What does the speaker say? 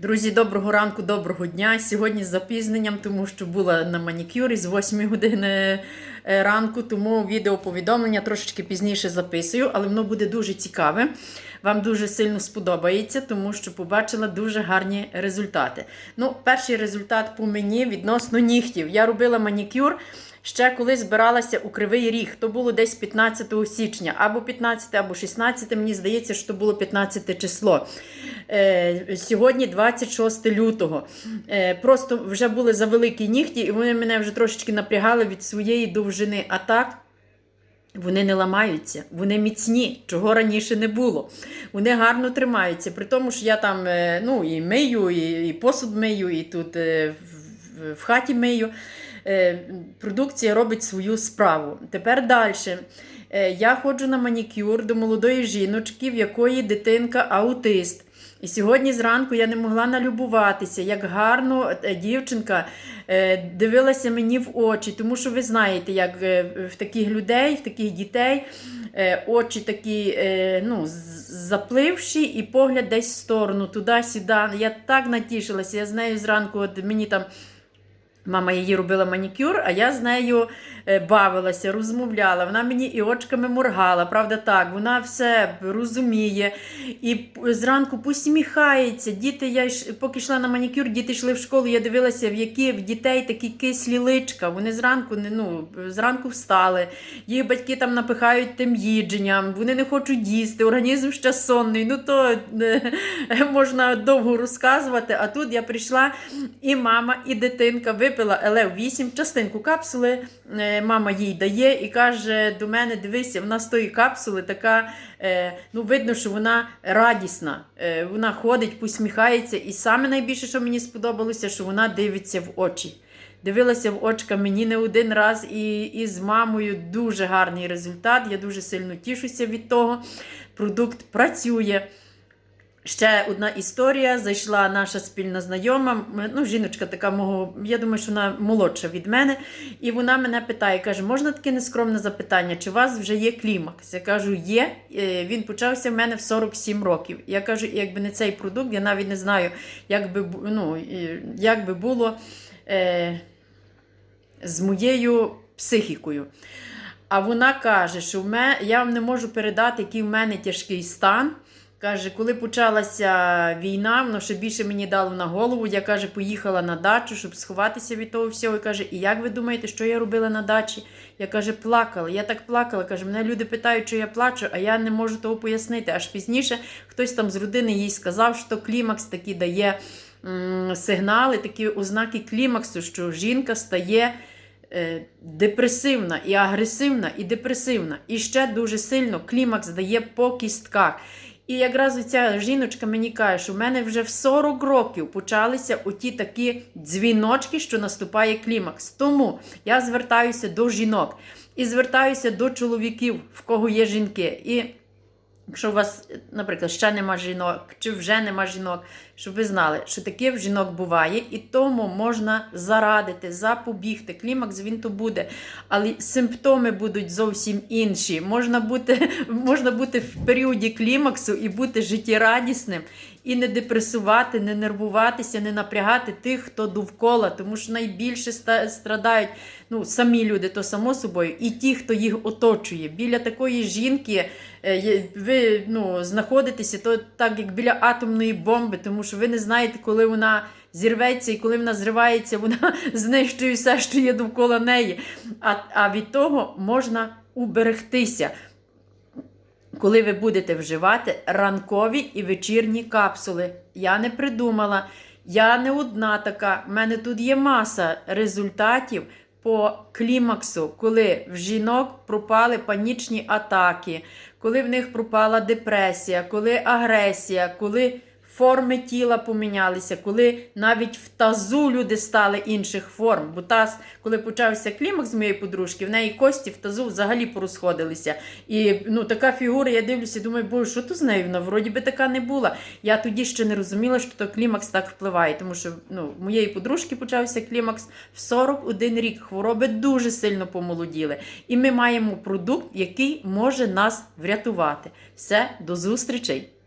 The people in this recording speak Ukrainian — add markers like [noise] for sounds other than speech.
Друзі, доброго ранку, доброго дня. Сьогодні з запізненням, тому що була на манікюрі з 8 години ранку, тому відео повідомлення трошечки пізніше записую, але воно буде дуже цікаве. Вам дуже сильно сподобається, тому що побачила дуже гарні результати. Ну, перший результат по мені відносно нігтів. Я робила манікюр. Ще коли збиралася у Кривий Ріг, то було десь 15 січня, або 15, або 16, мені здається, що було 15 число. Е, сьогодні 26 лютого. Е, просто вже були завеликі нігті, і вони мене вже трошечки напрягали від своєї довжини. А так. Вони не ламаються, вони міцні, чого раніше не було. Вони гарно тримаються. При тому, що я там е, ну, і мию, і, посуд мию, і тут е, в, в хаті мию. Е, Продукція робить свою справу. Тепер далі. Я ходжу на манікюр до молодої жіночки, в якої дитинка аутист. І сьогодні зранку я не могла налюбуватися, як гарно е, дівчинка е, дивилася мені в очі, тому що ви знаєте, як е, в таких людей, в таких дітей очі такі ну, запливші і погляд десь в сторону, туди-сюди. Я так натішилася, я з нею зранку от мені там. Мама її робила манікюр, а я з нею бавилася, розмовляла. Вона мені і очками моргала, правда так, вона все розуміє. І зранку посміхається. Діти, я поки йшла на манікюр, діти йшли в школу, я дивилася, в які в дітей такі кислі личка. Вони зранку ну, зранку встали, їх батьки там напихають тим їдженням, вони не хочуть їсти, організм ще сонний. Ну то [laughs] можна довго розказувати. А тут я прийшла, і мама, і дитинка випила лв 8 частинку капсули. Мама їй дає і каже до мене: дивися, вона з тої капсули така, ну видно, що вона радісна. Вона ходить, посміхається. І саме найбільше, що мені сподобалося, що вона дивиться в очі. Дивилася в очка мені не один раз, і, і з мамою дуже гарний результат. Я дуже сильно тішуся від того. Продукт працює. Ще одна історія. Зайшла наша спільна знайома, ну, жіночка така мого, я думаю, що вона молодша від мене. І вона мене питає, каже, можна таке нескромне запитання, чи у вас вже є клімакс? Я кажу, є. Він почався в мене в 47 років. Я кажу, якби не цей продукт, я навіть не знаю, як би, ну, як би було е, з моєю психікою. А вона каже, що в мене, я вам не можу передати, який в мене тяжкий стан. Каже, коли почалася війна, воно ще більше мені дало на голову. Я каже, поїхала на дачу, щоб сховатися від того всього. І каже, і як ви думаєте, що я робила на дачі? Я каже, плакала. Я так плакала. Каже, мене люди питають, що я плачу, а я не можу того пояснити. Аж пізніше хтось там з родини їй сказав, що клімакс такі дає сигнали, такі ознаки клімаксу, що жінка стає. Е, депресивна і агресивна, і депресивна. І ще дуже сильно клімакс дає по кістках. І якраз ця жіночка мені каже, що в мене вже в 40 років почалися оті такі дзвіночки, що наступає клімакс. Тому я звертаюся до жінок і звертаюся до чоловіків, в кого є жінки. І Якщо у вас, наприклад, ще нема жінок, чи вже нема жінок, щоб ви знали, що таке в жінок буває, і тому можна зарадити, запобігти. Клімакс він то буде, але симптоми будуть зовсім інші. Можна бути [laughs] можна бути в періоді клімаксу і бути життєрадісним, і не депресувати, не нервуватися, не напрягати тих, хто довкола, тому що найбільше страдають ну, самі люди, то само собою, і ті, хто їх оточує. Біля такої жінки е, ви ну, знаходитеся, то так як біля атомної бомби, тому що ви не знаєте, коли вона. Зірветься, і коли вона зривається, вона [laughs] знищує все, що є довкола неї. А а від того можна уберегтися коли ви будете вживати ранкові і вечірні капсули. Я не придумала, я не одна така. У мене тут є маса результатів по клімаксу, коли в жінок пропали панічні атаки, коли в них пропала депресія, коли агресія, коли форми тіла помінялися, коли навіть в тазу люди стали інших форм. Бо таз, коли почався клімакс з моєї подружки, в неї кості в тазу взагалі порозходилися. І ну, така фігура, я дивлюся, думаю, боже, що то з нею? Вона вроді би така не була. Я тоді ще не розуміла, що то клімакс так впливає, тому що ну, в моєї подружки почався клімакс в 41 рік. Хвороби дуже сильно помолоділи. І ми маємо продукт, який може нас врятувати. Все, до зустрічей!